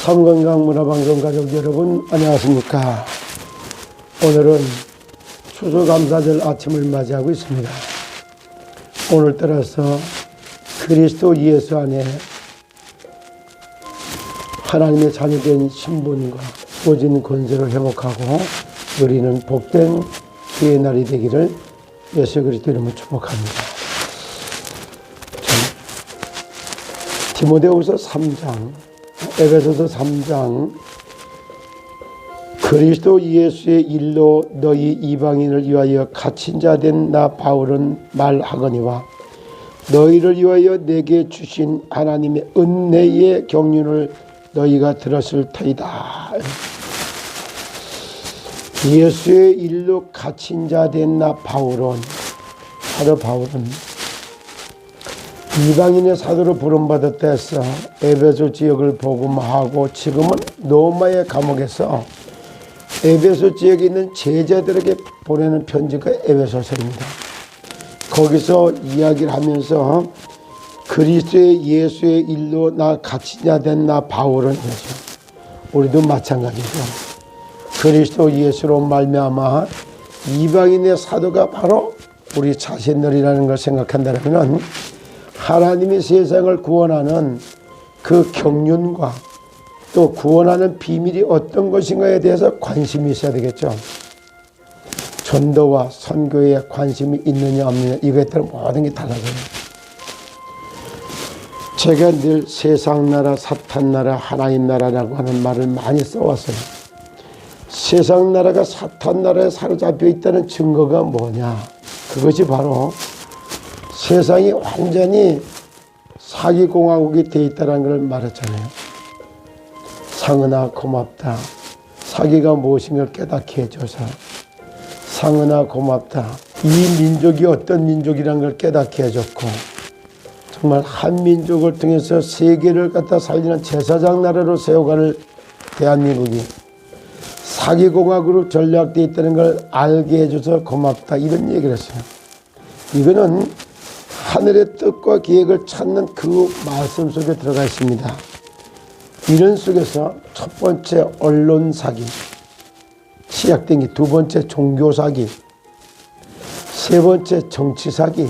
삼건강 문화방송 가족 여러분 안녕하십니까? 오늘은 추수감사절 아침을 맞이하고 있습니다. 오늘따라서 그리스도 예수 안에 하나님의 자녀된 신분과 오진 권세를 회복하고 누리는 복된 주의 날이 되기를 예수 그리스도 이름으로 축복합니다. 디모데후서 3장, 에베소서 3장 그리스도 예수의 일로 너희 이방인을 위하여 갇힌 자 된 나 바울은 말하거니와 너희를 위하여 내게 주신 하나님의 은혜의 경륜을 너희가 들었을 터이다. 예수의 일로 갇힌 자 된 나 바울은 사도 바울은 이방인의 사도로 부름받았다 해서 에베소 지역을 복음하고 지금은 로마의 감옥에서 에베소 지역에 있는 제자들에게 보내는 편지가 에베소서입니다. 거기서 이야기를 하면서 그리스도의 예수의 일로 나 갇히냐 된 나 바울은 이죠 우리도 마찬가지죠. 그리스도 예수로 말미암아 이방인의 사도가 바로 우리 자신들이라는 걸 생각한다면 하나님이 세상을 구원하는 그 경륜과 또 구원하는 비밀이 어떤 것인가에 대해서 관심이 있어야 되겠죠. 전도와 선교에 관심이 있느냐 없느냐 이거에 따라 모든 게 달라져요. 제가 늘 세상 나라, 사탄 나라, 하나님 나라라고 하는 말을 많이 써왔어요. 세상 나라가 사탄 나라에 사로잡혀 있다는 증거가 뭐냐? 그것이 바로 세상이 완전히 사기공화국이 돼 있다는 걸 말했잖아요. 상은아 고맙다. 사기가 무엇인가 깨닫게 해줘서 상은아 고맙다. 이 민족이 어떤 민족이라는 걸 깨닫게 해줬고 정말 한 민족을 통해서 세계를 갖다 살리는 제사장 나라로 세워가는 대한민국이 사기공화국으로 전략되어 있다는 걸 알게 해줘서 고맙다. 이런 얘기를 했어요. 이거는 하늘의 뜻과 계획을 찾는 그 말씀 속에 들어가 있습니다. 이런 속에서 첫 번째 언론 사기, 시작된 게 두 번째 종교 사기, 세 번째 정치 사기,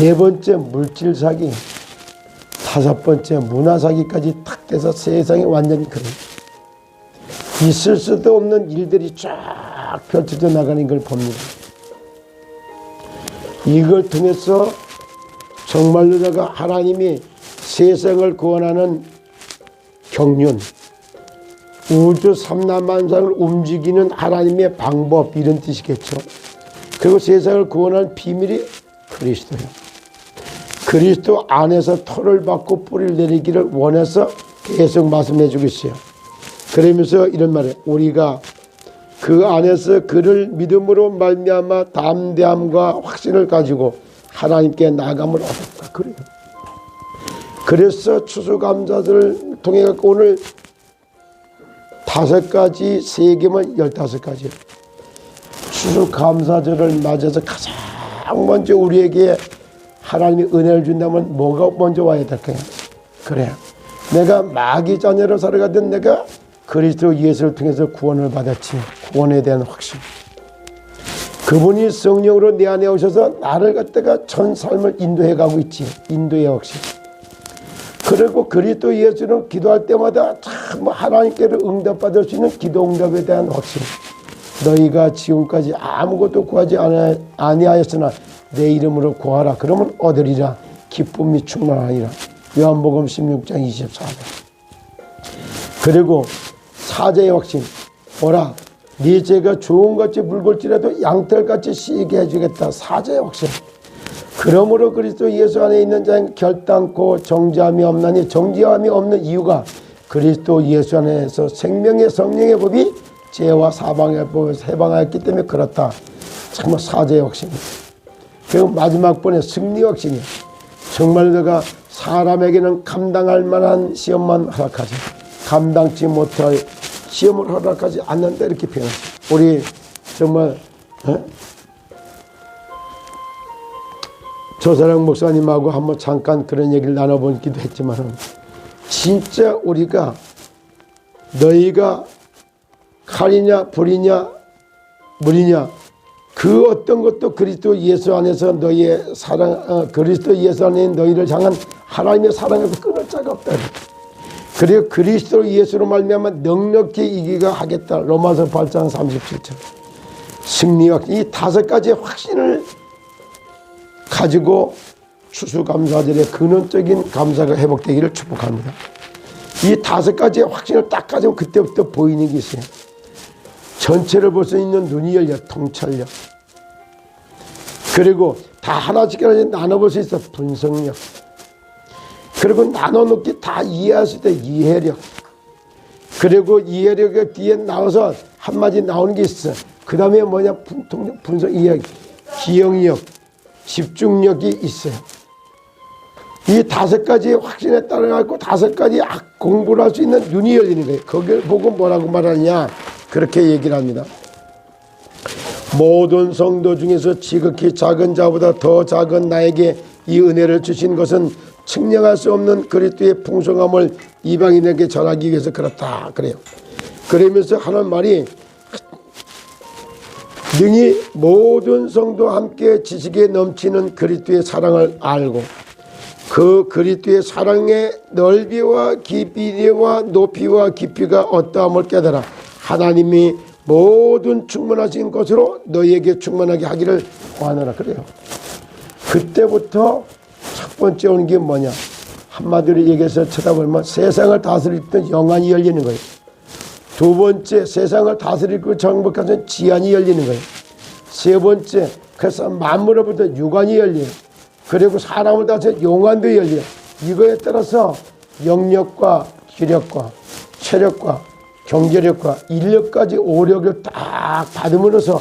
네 번째 물질 사기, 다섯 번째 문화 사기까지 탁 돼서 세상이 완전히 그래. 있을 수도 없는 일들이 쫙 펼쳐져 나가는 걸 봅니다. 이걸 통해서 정말로 내가 하나님이 세상을 구원하는 경륜, 우주 삼라만상을 움직이는 하나님의 방법 이런 뜻이겠죠. 그리고 세상을 구원하는 비밀이 그리스도예요. 그리스도 안에서 토를 받고 뿌리를 내리기를 원해서 계속 말씀해 주고 있어요. 그러면서 이런 말을 우리가 그 안에서 그를 믿음으로 말미암아 담대함과 확신을 가지고 하나님께 나감을 얻었다. 그래요. 그래서 추수감사들을 통해 갖고 오늘 다섯 가지, 세 개면 열다섯 가지. 추수감사절을 맞아서 가장 먼저 우리에게 하나님이 은혜를 준다면 뭐가 먼저 와야 될까요? 그래. 내가 마귀 자녀로 살아가던 내가 그리스도 예수를 통해서 구원을 받았지. 구원에 대한 확신. 그분이 성령으로 내 안에 오셔서 나를 갖다가 전 삶을 인도해 가고 있지. 인도의 확신. 그리고 그리스도 예수는 기도할 때마다 참 하나님께로 응답받을 수 있는 기도 응답에 대한 확신. 너희가 지금까지 아무것도 구하지 아니하였으나 내 이름으로 구하라. 그러면 얻으리라. 기쁨이 충만하니라. 요한복음 16장 24절. 그리고 사제의 확신. 오라. 네 죄가 좋은같이 묽을지라도 양털같이 시게 해주겠다. 사제의 확신. 그러므로 그리스도 예수 안에 있는 자는 결단코 정죄함이 없나니 정죄함이 없는 이유가 그리스도 예수 안에서 생명의 성령의 법이 죄와 사방의 법에서 해방하였기 때문에 그렇다. 정말 사제의 확신입니다. 그리고 마지막 번에 승리 확신이에요. 정말 내가 사람에게는 감당할 만한 시험만 허락하지 감당치 못할 시험을 허락하지 않는다 이렇게 표현했어요. 우리 정말 어? 조사랑 목사님하고 한번 잠깐 그런 얘기를 나눠보기도 했지만 진짜 우리가 너희가 칼이냐 불이냐 물이냐 그 어떤 것도 그리스도 예수 안에서 너희의 사랑 어, 그리스도 예수 안에 너희를 향한 하나님의 사랑에서 끊을 자가 없다. 그리고 그리스도 예수로 말미암아 넉넉히 이기가 하겠다. 로마서 8장 37절. 승리와 이 다섯 가지 확신을 가지고 추수감사절의 근원적인 감사가 회복되기를 축복합니다. 이 다섯 가지의 확신을 딱 가지고 그때부터 보이는 게 있어요. 전체를 볼 수 있는 눈이 열려 통찰력. 그리고 다 하나씩 하나씩 나눠볼 수 있어 분석력. 그리고 나눠놓기 다 이해할 수 있다 이해력. 그리고 이해력의 뒤에 나와서 한마디 나오는 게 있어. 그 다음에 뭐냐 분통력, 분석, 이해력, 기억력, 집중력이 있어요. 이 다섯 가지 확신에 따라가고 다섯 가지 악- 공부를 할 수 있는 눈이 열리는 거예요. 거기를 보고 뭐라고 말하느냐 그렇게 얘기를 합니다. 모든 성도 중에서 지극히 작은 자보다 더 작은 나에게 이 은혜를 주신 것은 측량할 수 없는 그리스도의 풍성함을 이방인에게 전하기 위해서 그렇다 그래요. 그러면서 하는 말이 능히 모든 성도 함께 지식에 넘치는 그리스도의 사랑을 알고 그 그리스도의 사랑의 넓이와 깊이와 높이와 깊이가 어떠함을 깨달아 하나님이 모든 충만하신 것으로 너희에게 충만하게 하기를 원하노라 그래요. 그때부터 첫 번째 오는 게 뭐냐? 한마디로 얘기해서 쳐다보면 세상을 다스리던 영안이 열리는 거예요. 두 번째 세상을 다스리고 정복하는 지안이 열리는 거예요. 세 번째 그래서 만물로부터 유관이 열려요. 그리고 사람을 다스려 용안도 열려요. 이거에 따라서 영력과 기력과 체력과 경제력과 인력까지 오력을 딱 받음으로써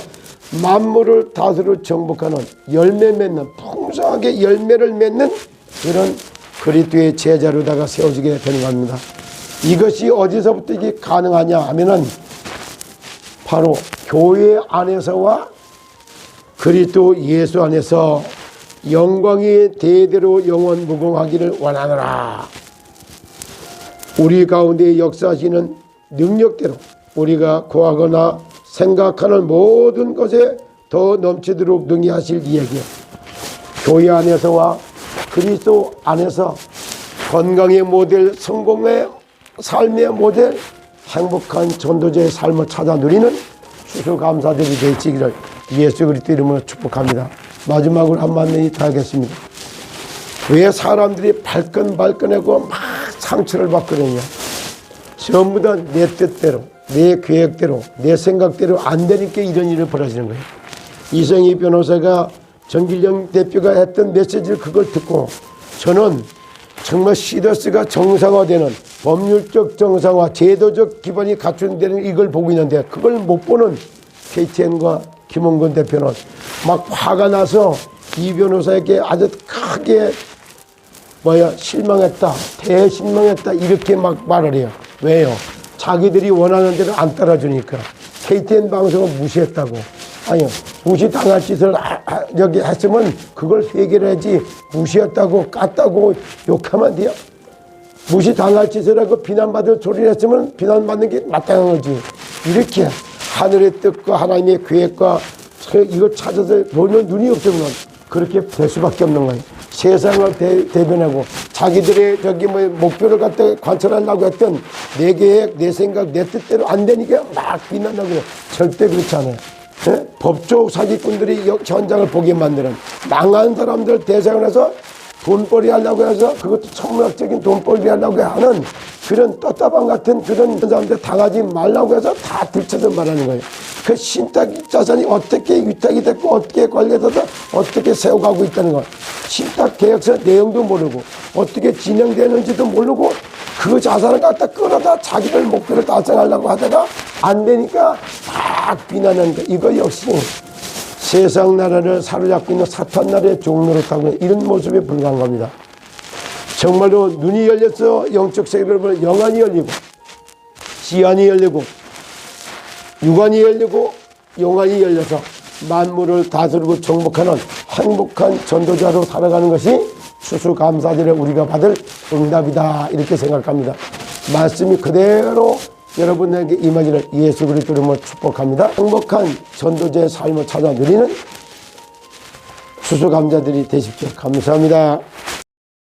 만물을 다스려 정복하는 열매 맺는 풍성하게 열매를 맺는 그런 그리스도의 제자로다가 세워지게 되는 겁니다. 이것이 어디서부터 이게 가능하냐 하면은 바로 교회 안에서와 그리스도 예수 안에서 영광이 대대로 영원 무궁하기를 원하노라. 우리 가운데 역사하시는 능력대로 우리가 구하거나 생각하는 모든 것에 더 넘치도록 능히 하실 이야기요. 교회 안에서와 그리스도 안에서 건강의 모델, 성공의 삶의 모델, 행복한 전도자의 삶을 찾아 누리는 추수감사들이 되시기를 예수 그리스도 이름으로 축복합니다. 마지막으로 한마디 더 하겠습니다. 왜 사람들이 발끈발끈하고 막 상처를 받거든요. 전부 다 내 뜻대로, 내 계획대로, 내 생각대로 안 되니까 이런 일을 벌어지는 거예요. 이성희 변호사가 정길영 대표가 했던 메시지를 그걸 듣고 저는 정말 시더스가 정상화되는 법률적 정상화, 제도적 기반이 갖춘다는 이걸 보고 있는데 그걸 못 보는 KTN과 김홍근 대표는 막 화가 나서 이 변호사에게 아주 크게 뭐야 실망했다 대실망했다 이렇게 막 말을 해요. 왜요? 자기들이 원하는 대로 안 따라주니까. KTN 방송을 무시했다고 아니요 무시 당할 짓을 하- 하- 여기 했으면 그걸 해결해야지 무시했다고 깠다고 욕하면 돼요 무시 당할 짓을 하고 비난받을 소리를 했으면 비난받는 게 마땅한 거지 이렇게 하늘의 뜻과 하나님의 계획과 이걸 찾아서 보는 눈이 없으면 그렇게 될 수밖에 없는 거예요. 세상을 대, 대변하고 자기들의 저기 뭐 목표를 갖다 관찰하려고 했던 내 계획, 내 생각, 내 뜻대로 안 되니까 막 비난하고. 절대 그렇지 않아요. 예? 법조 사기꾼들이 여- 현장을 보게 만드는 망한 사람들 대상을 해서 돈벌이 하려고 해서 그것도 천문학적인 돈벌이 하려고 하는 그런 떴다방 같은 그런 사람들 당하지 말라고 해서 다 들쳐서 말하는 거예요. 그 신탁 자산이 어떻게 위탁이 됐고 어떻게 관리돼서 어떻게 세워가고 있다는 거. 신탁 계약서 내용도 모르고 어떻게 진행되는지도 모르고 그 자산을 갖다 끌어다 자기들 목표를 달성하려고 하다가 안 되니까 막 거. 이거 역시 세상 나라를 사로잡고 있는 사탄 나라의 종로를 타고 이런 모습에 불과한 겁니다. 정말로 눈이 열려서 영적 세계를 보면 영안이 열리고 지안이 열리고 육안이 열리고 영안이 열려서 만물을 다스리고 정복하는 행복한 전도자로 살아가는 것이 추수감사절에 우리가 받을 응답이다 이렇게 생각합니다. 말씀이 그대로 여러분에게 임하기를 예수 그리스도 이름으로 축복합니다. 행복한 전도자의 삶을 찾아 누리는 추수감자들이 되십시오. 감사합니다.